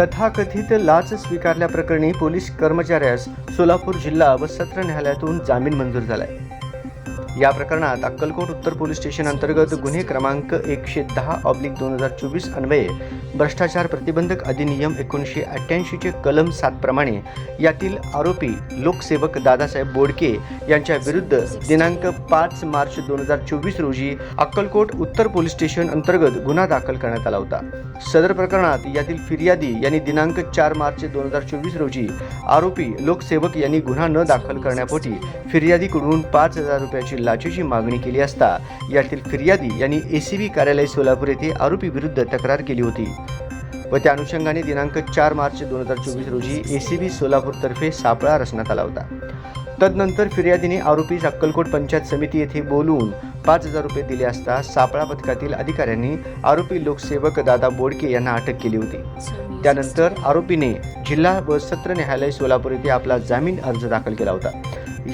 तथाकथित लाच स्वीकारल्याप्रकरणी पोलीस कर्मचाऱ्यास सोलापूर जिल्हा व सत्र न्यायालयातून जामीन मंजूर झालाय. या प्रकरणात अक्कलकोट उत्तर पोलीस स्टेशन अंतर्गत गुन्हे क्रमांक एकशे दहा ऑब्लिक दोन हजार चोवीस अन्वये भ्रष्टाचार प्रतिबंधक अधिनियम एकोणीसशे अठ्ठ्याऐंशीचे कलम सातप्रमाणे यातील आरोपी लोकसेवक दादासाहेब बोडके यांच्या विरुद्ध दिनांक पाच मार्च दोन हजार चोवीस रोजी अक्कलकोट उत्तर पोलीस स्टेशन अंतर्गत गुन्हा दाखल करण्यात आला होता. सदर प्रकरणात यातील फिर्यादी यांनी दिनांक चार मार्च दोन हजार चोवीस रोजी आरोपी लोकसेवक यांनी गुन्हा न दाखल करण्यापोटी फिर्यादीकडून पाच हजार रुपयाची लाचेची मागणी केली असता यातील फिर्यादी यांनी एसीबी कार्यालय सोलापूर येथे आरोपी विरुद्ध तक्रार केली होती. व त्या अनुषंगाने दिनांक चार मार्च दोन हजार चोवीस रोजी एसीबी सोलापूरतर्फे सापळा रचण्यात आला होता. तदनंतर फिर्यादीने आरोपीस अक्कलकोट पंचायत समिती येथे बोलवून पाच हजार रुपये दिले असता सापळा पथकातील अधिकाऱ्यांनी आरोपी लोकसेवक दादा बोडके यांना अटक केली होती. त्यानंतर आरोपीने जिल्हा व सत्र न्यायालय सोलापूर येथे आपला जामीन अर्ज दाखल केला होता.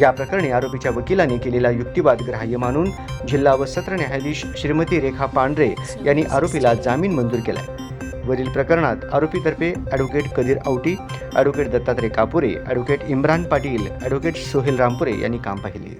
या प्रकरणी आरोपीच्या वकिलांनी केलेला युक्तिवाद ग्राह्य मानून जिल्हा व सत्र न्यायाधीश श्रीमती रेखा पांढरे यांनी आरोपीला जामीन मंजूर केलाय. वरील प्रकरणात आरोपीतर्फे advocate Kadir Auti advocate Dattatray Kapure advocate Imran Patil advocate Sohel Rampure यांनी काम पाहिले.